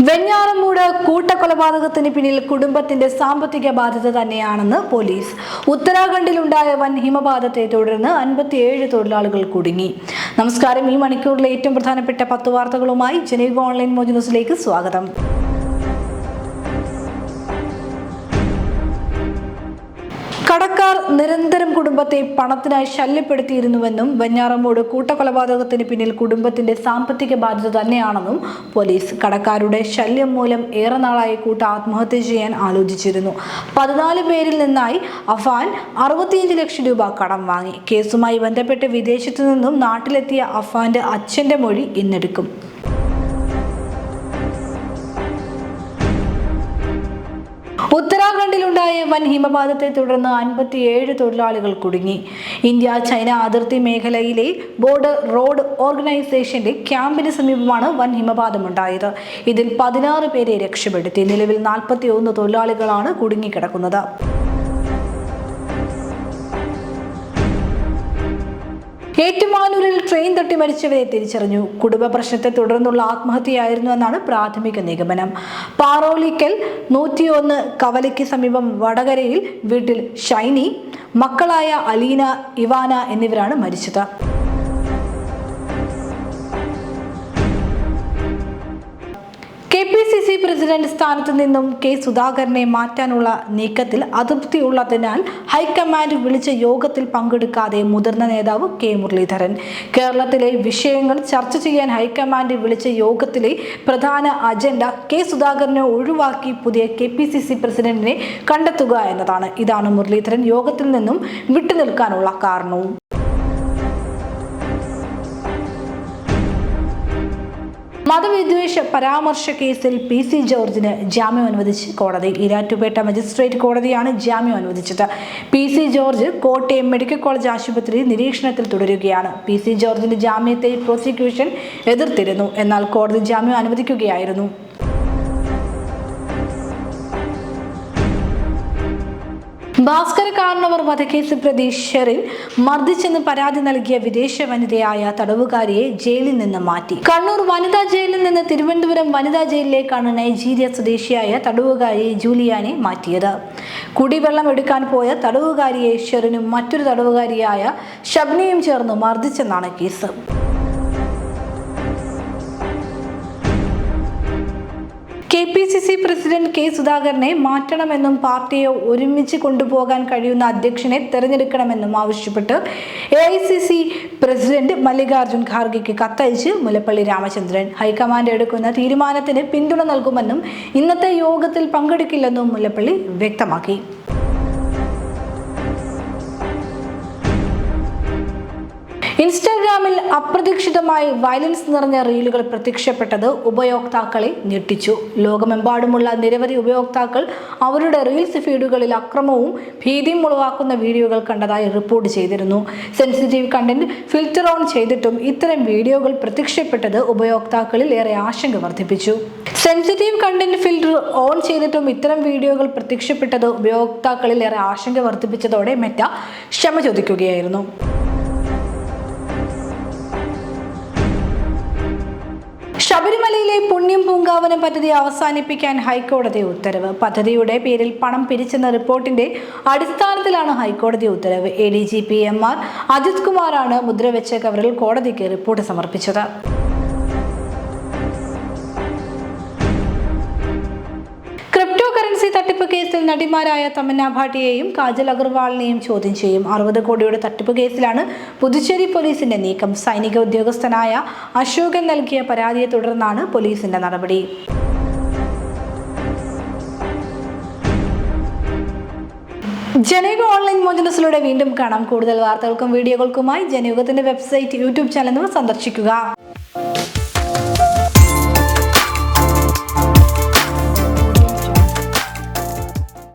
വെഞ്ഞാറമൂട് കൂട്ടക്കൊലപാതകത്തിന് പിന്നിൽ കുടുംബത്തിന്റെ സാമ്പത്തിക ബാധ്യത തന്നെയാണെന്ന് പോലീസ്. ഉത്തരാഖണ്ഡിലുണ്ടായ വൻ ഹിമപാതത്തെ തുടർന്ന് അൻപത്തിയേഴ് തൊഴിലാളികൾ കുടുങ്ങി. നമസ്കാരം. ഈ മണിക്കൂറിലെ ഏറ്റവും പ്രധാനപ്പെട്ട പത്ത് വാർത്തകളുമായി ജനീവ് ഓൺലൈൻ മോജ് ന്യൂസിലേക്ക് സ്വാഗതം. കടക്കാർ നിരന്തരം കുടുംബത്തെ പണത്തിനായി ശല്യപ്പെടുത്തിയിരുന്നുവെന്നും വെഞ്ഞാറമ്മൂട് കൂട്ടക്കൊലപാതകത്തിന് പിന്നിൽ കുടുംബത്തിന്റെ സാമ്പത്തിക ബാധ്യത തന്നെയാണെന്നും പോലീസ് കടക്കാരുടെ ശല്യം മൂലം ഏറെ നാളായി കൂട്ട ആത്മഹത്യ ചെയ്യാൻ ആലോചിച്ചിരുന്നു. പതിനാല് പേരിൽ നിന്നായി അഫാൻ അറുപത്തിയഞ്ച് ലക്ഷം രൂപ കടം വാങ്ങി. കേസുമായി ബന്ധപ്പെട്ട് വിദേശത്തു നിന്നും നാട്ടിലെത്തിയ അഫാന്റെ അച്ഛന്റെ മൊഴി ഇന്നെടുക്കും. ഉത്തരാഖണ്ഡിലുണ്ടായ വൻ ഹിമപാതത്തെ തുടർന്ന് അൻപത്തിയേഴ് തൊഴിലാളികൾ കുടുങ്ങി. ഇന്ത്യ ചൈന അതിർത്തി മേഖലയിലെ ബോർഡർ റോഡ് ഓർഗനൈസേഷന്റെ ക്യാമ്പിന് സമീപമാണ് വൻ ഹിമപാതമുണ്ടായത്. ഇതിൽ പതിനാറ് പേരെ രക്ഷപ്പെടുത്തി. നിലവിൽ നാൽപ്പത്തി ഒന്ന് തൊഴിലാളികളാണ് കുടുങ്ങിക്കിടക്കുന്നത്. ഏറ്റുമാനൂരിൽ ട്രെയിൻ തട്ടി മരിച്ചവരെ തിരിച്ചറിഞ്ഞു. കുടുംബ പ്രശ്നത്തെ തുടർന്നുള്ള ആത്മഹത്യയായിരുന്നു എന്നാണ് പ്രാഥമിക നിഗമനം. പാറോലിക്കൽ നൂറ്റിയൊന്ന് കവലയ്ക്ക് സമീപം വടകരയിൽ വീട്ടിൽ ഷൈനി മക്കളായ അലീന ഇവാന എന്നിവരാണ് മരിച്ചത്. പ്രസിഡന്റ് സ്ഥാനത്ത് നിന്നും കെ സുധാകരനെ മാറ്റാനുള്ള നീക്കത്തിൽ അതൃപ്തിയുള്ളതിനാൽ ഹൈക്കമാൻഡ് വിളിച്ച യോഗത്തിൽ പങ്കെടുക്കാതെ മുതിർന്ന നേതാവ് കെ മുരളീധരൻ. കേരളത്തിലെ വിഷയങ്ങൾ ചർച്ച ചെയ്യാൻ ഹൈക്കമാൻഡ് വിളിച്ച യോഗത്തിലെ പ്രധാന അജണ്ട കെ സുധാകരനെ ഒഴിവാക്കി പുതിയ കെ പി സി സി പ്രസിഡന്റിനെ കണ്ടെത്തുക എന്നതാണ്. ഇതാണ് മുരളീധരൻ യോഗത്തിൽ നിന്നും വിട്ടുനിൽക്കാനുള്ള കാരണവും. മതവിദ്വേഷ പരാമർശ കേസിൽ പി സി ജോർജിന് ജാമ്യം അനുവദിച്ച് കോടതി. ഇരാറ്റുപേട്ട മജിസ്ട്രേറ്റ് കോടതിയാണ് ജാമ്യം അനുവദിച്ചത്. P C George Kottayam medical college ആശുപത്രി നിരീക്ഷണത്തിൽ തുടരുകയാണ്. പി സി ജോർജിന്റെ ജാമ്യത്തെ പ്രോസിക്യൂഷൻ എതിർത്തിരുന്നു. എന്നാൽ കോടതി ജാമ്യം അനുവദിക്കുകയായിരുന്നു. ഭാസ്കര കാരണവർ വധക്കേസ് പ്രതി ഷെറിൻ മർദ്ദിച്ചെന്ന് പരാതി നൽകിയ വിദേശ വനിതയായ തടവുകാരിയെ ജയിലിൽ നിന്ന് മാറ്റി. കണ്ണൂർ വനിതാ ജയിലിൽ നിന്ന് തിരുവനന്തപുരം വനിതാ ജയിലിലേക്കാണ് നൈജീരിയ സ്വദേശിയായ തടവുകാരി ജൂലിയാനെ മാറ്റിയത്. കുടിവെള്ളം എടുക്കാൻ പോയ തടവുകാരിയെ ഷെറിനും മറ്റൊരു തടവുകാരിയായ ഷബ്നയും ചേർന്ന് മർദ്ദിച്ചെന്നാണ് case. K P C C president K സുധാകരനെ മാറ്റണമെന്നും പാർട്ടിയെ ഒരുമിച്ച് കൊണ്ടുപോകാൻ കഴിയുന്ന അധ്യക്ഷനെ തെരഞ്ഞെടുക്കണമെന്നും ആവശ്യപ്പെട്ട് A I C C president Mallikarjun ഖാർഗെക്ക് കത്തയച്ച് മുല്ലപ്പള്ളി രാമചന്ദ്രൻ. ഹൈക്കമാൻഡ് എടുക്കുന്ന തീരുമാനത്തിന് പിന്തുണ നൽകുമെന്നും ഇന്നത്തെ യോഗത്തിൽ പങ്കെടുക്കില്ലെന്നും മുല്ലപ്പള്ളി വ്യക്തമാക്കി. ഇൻസ്റ്റാഗ്രാമിൽ അപ്രതീക്ഷിതമായി വയലൻസ് നിറഞ്ഞ റീലുകൾ പ്രത്യക്ഷപ്പെട്ടത് ഉപയോക്താക്കളെ ഞെട്ടിച്ചു. ലോകമെമ്പാടുമുള്ള നിരവധി ഉപയോക്താക്കൾ അവരുടെ റീൽസ് ഫീഡുകളിൽ അക്രമവും ഭീതിയും ഉളവാക്കുന്ന വീഡിയോകൾ കണ്ടതായി റിപ്പോർട്ട് ചെയ്തിരുന്നു. സെൻസിറ്റീവ് കണ്ടന്റ് ഫിൽറ്റർ ഓൺ ചെയ്തിട്ടും ഇത്തരം വീഡിയോകൾ പ്രത്യക്ഷപ്പെട്ടത് ഉപയോക്താക്കളിൽ ഏറെ ആശങ്ക വർദ്ധിപ്പിച്ചു. സെൻസിറ്റീവ് കണ്ടന്റ് ഫിൽറ്റർ ഓൺ ചെയ്തിട്ടും ഇത്തരം വീഡിയോകൾ പ്രത്യക്ഷപ്പെട്ടത് ഉപയോക്താക്കളിൽ ഏറെ ആശങ്ക വർദ്ധിപ്പിച്ചതോടെ മെറ്റ ക്ഷമ ചോദിക്കുകയായിരുന്നു. ശബരിമലയിലെ പുണ്യം പൂങ്കാവനം പദ്ധതി അവസാനിപ്പിക്കാൻ ഹൈക്കോടതി ഉത്തരവ്. പദ്ധതിയുടെ പേരിൽ പണം പിരിച്ചെന്ന റിപ്പോർട്ടിന്റെ അടിസ്ഥാനത്തിലാണ് ഹൈക്കോടതി ഉത്തരവ്. A D G P M R Ajith കുമാറാണ് മുദ്രവെച്ച കവറിൽ കോടതിക്ക് റിപ്പോർട്ട് സമർപ്പിച്ചത്. തട്ടിപ്പ് കേസിൽ നടിമാരായ തമന്ന ഭാട്ടിയെയും കാജൽ അഗർവാളിനെയും ചോദ്യം ചെയ്യും. അറുപത് കോടിയുടെ തട്ടിപ്പ് കേസിലാണ് പുതുച്ചേരി പോലീസിന്റെ നീക്കം. സൈനിക ഉദ്യോഗസ്ഥനായ അശോകൻ നൽകിയ പരാതിയെ തുടർന്നാണ് പോലീസിന്റെ നടപടി. ജനയുഗ ഓൺലൈൻ മോചനസിലൂടെ വീണ്ടും കാണാം. കൂടുതൽ വാർത്തകൾക്കും വീഡിയോകൾക്കുമായി ജനയുഗത്തിന്റെ വെബ്സൈറ്റ് യൂട്യൂബ് ചാനൽ സന്ദർശിക്കുക.